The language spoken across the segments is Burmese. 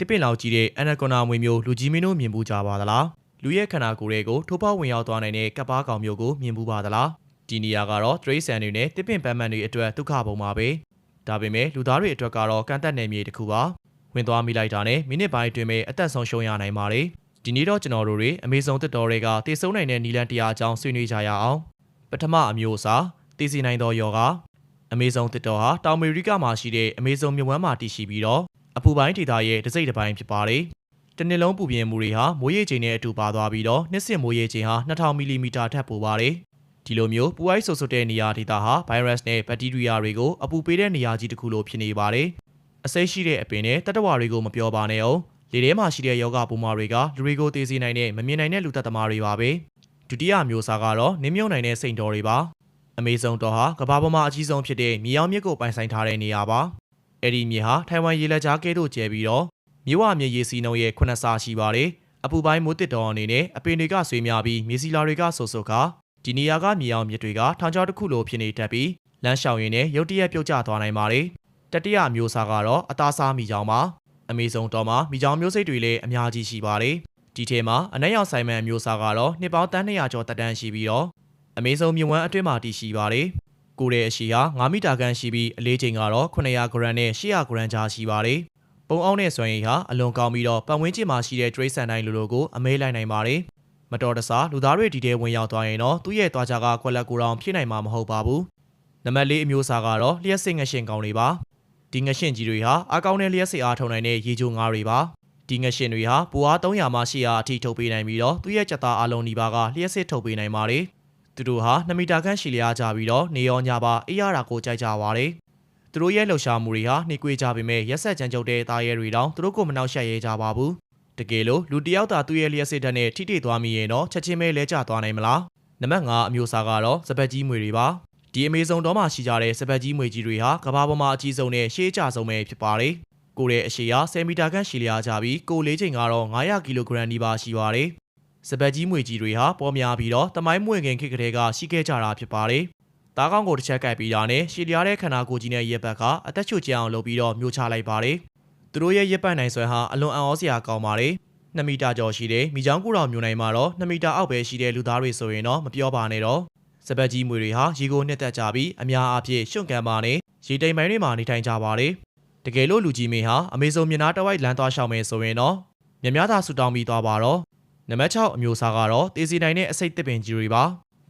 တစ်ပင်လောက်ကြီးတဲ့အနာကွန်နာမွေမျိုးလူကြီးမင်းတို့မြင်ဘူးကြပါသလားလူရဲ့ခန္ဓာကိုယ်တွေကိုထိုးပေါက်ဝင်ရောက်သွားနိုင်တဲ့ကပ်ပါကောင်မျိုးကိုမြင်ဘူးပါသလားဒီနေရာကတော့တရိတ်ဆန်တွေနဲ့တစ်ပင်ပန်းမန်တွေအတွက်ဒုက္ခပုံပါပဲဒါပေမဲ့လူသားတွေအတွက်ကတော့ကန့်သက်နယ်မြေတစ်ခုပါဝင်သွားမိလိုက်တာနဲ့မိနစ်ပိုင်းအတွင်းပဲအသက်ဆုံးရှုံးရနိုင်ပါတယ်ဒီနေ့တော့ကျွန်တော်တို့တွေအမေဇုံတစ်တော်တွေကတည်ဆုံနိုင်တဲ့နီလန်တရားအကြောင်းဆွေးနွေးကြရအောင်ပထမအမျိုးအစားတည်စီနိုင်သောယောဂအမေဇုံတစ်တော်ဟာတောင်အမေရိကမှာရှိတဲ့အမေဇုံမြဝန်းမှာတည်ရှိပြီးတော့ အပူပိုင်းဒေသရဲ့တစ်စိတ်တစ်ပိုင်းဖြစ်ပါတယ်တနစ်လုံးပူပြင်းမှုတွေဟာမိုးရေချိန်နဲ့အတူပါသွားပြီးတော့နှစ်စစ်မိုးရေချိန်ဟာ2000မီလီမီတာထက်ပိုပါတယ်ဒီလိုမျိုးပူအိုက်ဆူဆူတဲ့နေရာဒေသဟာဗိုင်းရပ်စ်နဲ့ဘက်တီးရီးယားတွေကိုအပူပေးတဲ့နေရာကြီးတစ်ခုလိုဖြစ်နေပါတယ်အစိတ်ရှိတဲ့အပင်နဲ့တတဝါတွေကိုမပြောပါနဲ့အောင်လေထဲမှာရှိတဲ့ယောဂပူမာတွေကလူတွေကိုသေစေနိုင်တဲ့မမြင်နိုင်တဲ့လူသက်သမားတွေပါပဲဒုတိယမျိုးစားကတော့နင်းမြုံနိုင်တဲ့စိန်တော်တွေပါအမေဇုံတော်ဟာကမ္ဘာပေါ်မှာအကြီးဆုံးဖြစ်တဲ့မြေအောင်မြစ်ကိုပိုင်ဆိုင်ထားတဲ့နေရာပါ အဲ့ဒီမြေဟာထိုင်ဝမ်ရေလက်ကြားကဲတို့ကျဲပြီးတော့မြေဝမြေရေစီနှုံရဲ့ခုနှစ်ဆရှိပါတယ်အပူပိုင်းမိုးတစ်တော်အနေနဲ့အပင်တွေကဆွေးများပြီးမြေစီလာတွေကဆူဆူကဒီနေရာကမြေအောင်မြစ်တွေကထောင်ချောက်တစ်ခုလိုဖြစ်နေတတ်ပြီးလမ်းလျှောက်ရင်းနဲ့ရုတ်တရက်ပြုတ်ကျသွားနိုင်ပါတယ်တတိယမျိုးစားကတော့အသားစားမိကြောင်ပါအမေဇုံတော်မှာမိကြောင်မျိုးစိတ်တွေလည်းအများကြီးရှိပါတယ်ဒီထဲမှာအနက်ရောက်ဆိုင်မန်မျိုးစားကတော့နှစ်ပေါင်းတန်း200ကျော်တက်တန်းရှိပြီးတော့အမေဇုံမြဝန်းအတွင်းမှာတည်ရှိပါတယ် ကိုယ်ရဲ့အရှိဟာ9မီတာခန့်ရှိပြီးအလေးချိန်ကတော့900ဂရမ်နဲ့800ဂရမ်ကြားရှိပါတယ်ပုံအောင်တဲ့စွမ်းရည်ဟာအလွန်ကောင်းပြီးတော့ပတ်ဝန်းကျင်မှာရှိတဲ့တရိတ်ဆန်တိုင်းလိုလိုကိုအမဲလိုက်နိုင်ပါတယ်မတော်တဆလူသားတွေဒီထဲဝင်ရောက်သွားရင်တော့သူ့ရဲ့သွားကြကကွက်လက်ကိုယ်တော်ဖြစ်နိုင်မှာမဟုတ်ပါဘူးနံပါတ်၄အမျိုးအစားကတော့လျှက်စစ်ငရှင်ကောင်တွေပါဒီငရှင်ကြီးတွေဟာအကောင်းနဲ့လျှက်စစ်အားထုံနိုင်တဲ့ရေချိုငါးတွေပါဒီငရှင်တွေဟာပူအား300မှ800အထိထုတ်ပေးနိုင်ပြီးတော့သူ့ရဲ့ကြက်သားအလုံးဒီပါကလျှက်စစ်ထုတ်ပေးနိုင်ပါတယ် သူတို့ဟာ2မီတာခန့်ရှည်လျားကြပြီးတော့နေရောညပါအေးရတာကိုကြိုက်ကြပါတယ်သူတို့ရဲ့လှုပ်ရှားမှုတွေဟာနှိကွေးကြပေမဲ့ရက်ဆက်ကြမ်းကြုတ်တဲ့သားရဲတွေတောင်သူတို့ကိုမနှောက်ယှက်ရဲကြပါဘူးတကယ်လို့လူတယောက်သာသူ့ရဲ့လျှက်စစ်တက်နဲ့ထိထိသွားမိရင်တော့ချက်ချင်းပဲလဲကျသွားနိုင်မလားနံပါတ်5အမျိုးအစားကတော့စပက်ကြီးမွေတွေပါဒီအမေဇုံတော်မှာရှိကြတဲ့စပက်ကြီးမွေကြီးတွေဟာကမ္ဘာပေါ်မှာအကြီးဆုံးနဲ့ရှေးအကျဆုံးပဲဖြစ်ပါတယ်ကိုယ်ရဲ့အရှိရာ10မီတာခန့်ရှည်လျားကြပြီးကိုယ်လေးချိန်ကတော့900ကီလိုဂရမ်နီးပါးရှိပါတယ် စပက်ကြီးမွေကြီးတွေဟာပေါ်များပြီးတော့တမိုင်းမွေခင်ခေတ်ကလေးကရှိခဲ့ကြတာဖြစ်ပါတယ်တားကောင်းကိုတစ်ချက်ကပ်ပြီးတာနဲ့ရှည်လျားတဲ့ခန္ဓာကိုယ်ကြီးနဲ့ရက်ဘက်ကအသက်ချွတ်ကြအောင်လုပ်ပြီးတော့မျိုးချလိုက်ပါတယ်သူတို့ရဲ့ရက်ပတ်နိုင်ဆွဲဟာအလွန်အံ့ဩစရာကောင်းပါတယ်2မီတာကျော်ရှိတဲ့မိချောင်းကူတော်မျိုးနိုင်မှာတော့2မီတာအောက်ပဲရှိတဲ့လူသားတွေဆိုရင်တော့မပြောပါနဲ့တော့စပက်ကြီးမွေတွေဟာရေကိုနှစ်သက်ကြပြီးအများအားဖြင့်ရှုံကန်ပါနဲ့ရေတိမ်ပိုင်းတွေမှာနေထိုင်ကြပါတယ်တကယ်လို့လူကြီးမင်းဟာအမေဇုံမြနာတဝိုက်လမ်းသွားရှောင်မယ်ဆိုရင်တော့မြများသာဆူတောင်းပြီးသွားပါတော့ နံပါတ်6အမျိုးအစားကတော့တေစီနိုင်တဲ့အစိတ်တစ်ပင်ကြီးတွေပါ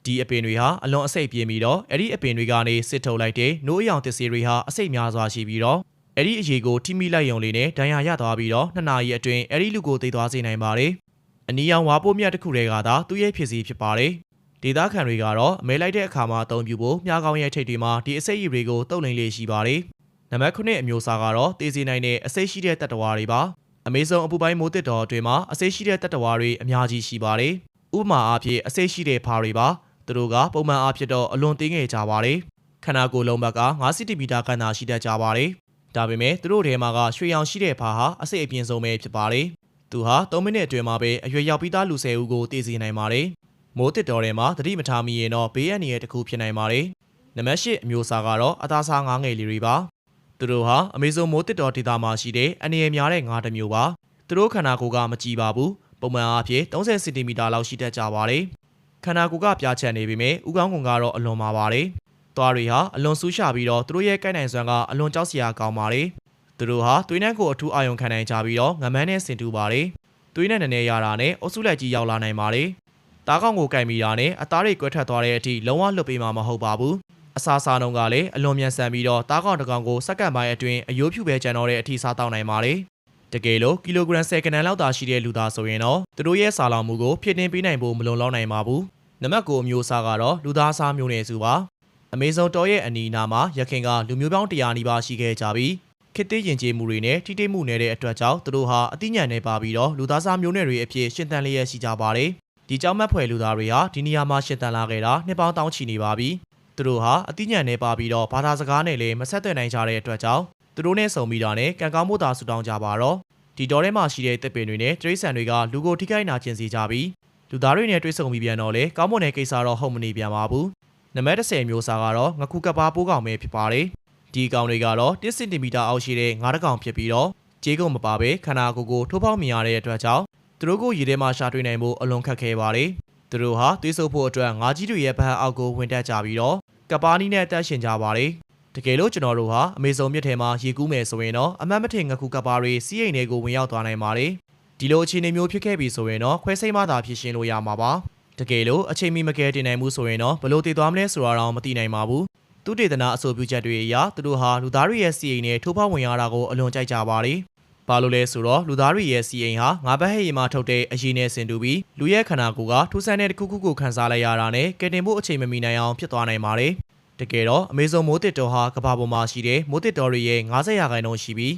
ဒီအပင်တွေဟာအလွန်အစိတ်ပြင်းပြီးတော့အဲ့ဒီအပင်တွေကနေစစ်ထုတ်လိုက်တဲ့နိုးအယောင်တစ်စီတွေဟာအစိတ်များစွာရှိပြီးတော့အဲ့ဒီအရေးကိုထိမိလိုက်ရုံလေးနဲ့ဒဏ်ရာရသွားပြီးတော့နှစ်နာရီအတွင်းအဲ့ဒီလူကိုသိသွားစေနိုင်ပါတယ်။အနီရောင်ဝါပိုးမြတ်တစ်ခုတည်းကသာသူ့ရဲ့ဖြစ်စီဖြစ်ပါတယ်။ဒေသခံတွေကတော့အမဲလိုက်တဲ့အခါမှာအသုံးပြုဖို့မြားကောင်းရဲ့ထိပ်တွေမှာဒီအစိတ်ရည်တွေကိုတုပ်လိမ်လေးရှိပါတယ်။နံပါတ်9အမျိုးအစားကတော့တေးစီနိုင်တဲ့အစိတ်ရှိတဲ့တတ္တဝါတွေပါ။ အမေဇုံအပူပိုင်းမိုးတစ်တော်အတွင်းမှာအစိတ်ရှိတဲ့တတ္တဝါတွေအများကြီးရှိပါတယ်။ဥပမာအားဖြင့်အစိတ်ရှိတဲ့ဖားတွေပါ။သူတို့ကပုံမှန်အားဖြင့်တော့အလွန်သေးငယ်ကြပါတယ်။ခန္ဓာကိုယ်လုံးဘက်က9စင်တီမီတာခန့်သာရှိတတ်ကြပါတယ်။ဒါပေမဲ့သူတို့ထဲမှာကရွှေရောင်ရှိတဲ့ဖားဟာအစိတ်အပြင်းဆုံးပဲဖြစ်ပါတယ်။သူဟာ3မိနစ်အတွင်းမှာပဲအရွယ်ရောက်ပြီးသားလူ10ဦးကိုတည်စီနိုင်ပါတယ်။မိုးတစ်တော်ထဲမှာသတိမထားမိရင်တော့ဘေးအန္တရာယ်တစ်ခုဖြစ်နိုင်ပါတယ်။နံပါတ်8အမျိုးအစားကတော့အသားစားငါးငယ်လေးတွေပါ။ သူတို့ဟာအမေဇုံမိုးတစ်တော်ဒေသမှာရှိတဲ့အန္တရာယ်များတဲ့ငါးတစ်မျိုးပါ။သူတို့ခန္ဓာကိုယ်ကမကြီးပါဘူး။ပုံမှန်အားဖြင့်30စင်တီမီတာလောက်ရှိတတ်ကြပါတယ်။ခန္ဓာကိုယ်ကပြားချက်နေပေမဲ့ဥကောင်းကွန်ကတော့အလွန်ပါပါတယ်။သွားတွေဟာအလွန်ဆူးရှာပြီးတော့သူတို့ရဲ့ကိုက်နိုင်စွမ်းကအလွန်ကြောက်စရာကောင်းပါတယ်။သူတို့ဟာသွေးနှံကိုအထူးအာရုံခံနိုင်ကြပြီးတော့ငမန်းနဲ့ဆင်တူပါတယ်။သွေးနဲ့နည်းနည်းရတာနဲ့အုပ်စုလိုက်ကြီးရောက်လာနိုင်ပါတယ်။တားကောင်ကိုကင်မိတာနဲ့အသားတွေကွက်ထွက်သွားတဲ့အထိလုံးဝလွတ်ပေးမှာမဟုတ်ပါဘူး။ အစာစားနှုံးကလည်းအလွန်မြန်ဆန်ပြီးတော့တားကောင်တစ်ကောင်ကိုစက္ကန့်ပိုင်းအတွင်းအယိုးဖြူပဲကျန်တော့တဲ့အထိစားတောက်နိုင်ပါတယ်။တကယ်လို့ကီလိုဂရမ်10ကနန်လောက်သာရှိတဲ့လူသားဆိုရင်တော့သူတို့ရဲ့စာလောင်မှုကိုဖြည့်တင်းပေးနိုင်ဖို့မလုံလောက်နိုင်ပါဘူး။နံပါတ်9အမျိုးအစားကတော့လူသားစားမျိုးနွယ်စုပါ။အမေဇုံတော်ရဲ့အနီးအနားမှာရခင်ကလူမျိုးပေါင်း100နီးပါးရှိခဲ့ကြပြီးခေတ်သစ်ယဉ်ကျေးမှုတွေနဲ့ထိတိမှုနေတဲ့အတွက်ကြောင့်သူတို့ဟာအသိဉာဏ်နဲ့ပါပြီးတော့လူသားစားမျိုးနွယ်တွေအဖြစ်ရှင်းတန်လျက်ရှိကြပါတယ်။ဒီကြောင့်မက်ဖွယ်လူသားတွေဟာဒီနေရာမှာရှင်းတန်လာခဲ့တာနှစ်ပေါင်းတောင်းချီနေပါပြီ။ သူတို့ဟာအသိဉာဏ်နဲ့ပါပြီးတော့ဘာသာစကားနဲ့လည်းမဆက်သွယ်နိုင်ကြတဲ့အတွက်ကြောင့်သူတို့နဲ့ဆုံပြီးတာနဲ့ကံကောင်းမှုသာဆူတောင်းကြပါတော့ဒီတော်ထဲမှာရှိတဲ့တစ်ပင်တွေနဲ့တရိษံတွေကလူကိုထိခိုက်နာကျင်စေကြပြီးလူသားတွေနဲ့တွေ့ဆုံပြီးပြန်တော့လေကောင်းမွန်တဲ့ကိစ္စတော့ဟုတ်မနေပြန်ပါဘူး။နံပါတ်10မျိုးစားကတော့ငခုကပ်ပါပိုးကောင်ပဲဖြစ်ပါတယ်။ဒီကောင်တွေကတော့1စင်တီမီတာအောက်ရှိတဲ့ငါးတကောင်ဖြစ်ပြီးတော့ကြေးကုန်မပါဘဲခန္ဓာကိုယ်ကိုထိုးပေါက်မြင်ရတဲ့အတွက်ကြောင့်သူတို့ကိုရေထဲမှာရှာတွေ့နိုင်ဖို့အလွန်ခက်ခဲပါတယ်သူတို့ဟာသွေးဆုပ်ဖို့အတွက်ငါးကြီးတွေရဲ့ဗဟန်းအောက်ကိုဝင်တက်ကြပြီးတော့ ကပ်ပါနီးနဲ့တက်ရှင်ကြပါတယ်တကယ်လို့ကျွန်တော်တို့ဟာအမေဇုံမြစ်ထဲမှာရေကူးမယ်ဆိုရင်တော့အမတ်မထင်ငခုကပ်ပါတွေစီးရိမ်တွေကိုဝင်ရောက်သွားနိုင်ပါတယ်ဒီလိုအခြေအနေမျိုးဖြစ်ခဲ့ပြီဆိုရင်တော့ခွဲစိတ်မှသာဖြစ်ရှင်းလို့ရမှာပါတကယ်လို့အချိန်မီမကယ်တင်နိုင်မှုဆိုရင်တော့ဘလို့တည်သွားမလဲဆိုတာတော့မသိနိုင်ပါဘူးသူတေသနာအဆိုပြုချက်တွေအရသူတို့ဟာလူသားတွေရဲ့စီအိမ်နဲ့ထိုးဖောက်ဝင်ရတာကိုအလွန်ကြိုက်ကြပါတယ်။ ဘာလို့လဲဆိုတော့လူသားတွေရဲ့စီအိမ်ဟာငါးဘက်ဟဲ့ရီမှာထုတ်တဲ့အရည်နဲ့ဆင်တူပြီးလူရဲ့ခန္ဓာကိုယ်ကထူးဆန်းတဲ့တစ်ခုခုကိုခန်းစားလိုက်ရတာနဲ့ကယ်တင်ဖို့အချိန်မမီနိုင်အောင်ဖြစ်သွားနိုင်ပါတယ်။တကယ်တော့အမေဇုံမိုးတစ်တော်ဟာကမ္ဘာပေါ်မှာရှိတဲ့မိုးတစ်တော်တွေရဲ့90ရာခိုင်နှုန်းရှိပြီး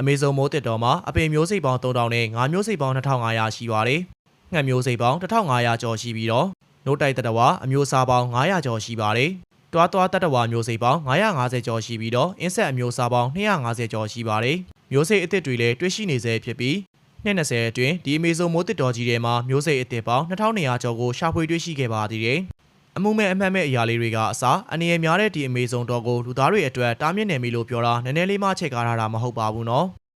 အမေဇုံမိုးတစ်တော်မှာအပင်မျိုးစိတ်ပေါင်း3000နဲ့ငါးမျိုးစိတ်ပေါင်း2500ရှိပါတယ်။ငှက်မျိုးစိတ်ပေါင်း1500ကျော်ရှိပြီးတော့နို့တိုက်တတဝါအမျိုးအစားပေါင်း900ကျော်ရှိပါတယ်။တွားတွားတတဝါမျိုးစိတ်ပေါင်း950ကျော်ရှိပြီးတော့အင်းဆက်အမျိုးအစားပေါင်း250ကျော်ရှိပါတယ်။ မျိုးစိတ်အသစ်တွေလည်းတွေ့ရှိနေဆဲဖြစ်ပြီးနှစ်20အတွင်းဒီအမေဇုံမိုးတစ်တော်ကြီးထဲမှာမျိုးစိတ်အသစ်ပေါင်း2200ကျော်ကိုရှာဖွေတွေ့ရှိခဲ့ပါသေးတယ်။အမှုမဲ့အမှတ်မဲ့အရာလေးတွေကအစားအနေရများတဲ့ဒီအမေဇုံတော်ကိုလူသားတွေအတွက်တားမြစ်နေပြီလို့ပြောတာနည်းနည်းလေးမှချိန်ကားထားတာမဟုတ်ပါဘူးနော်။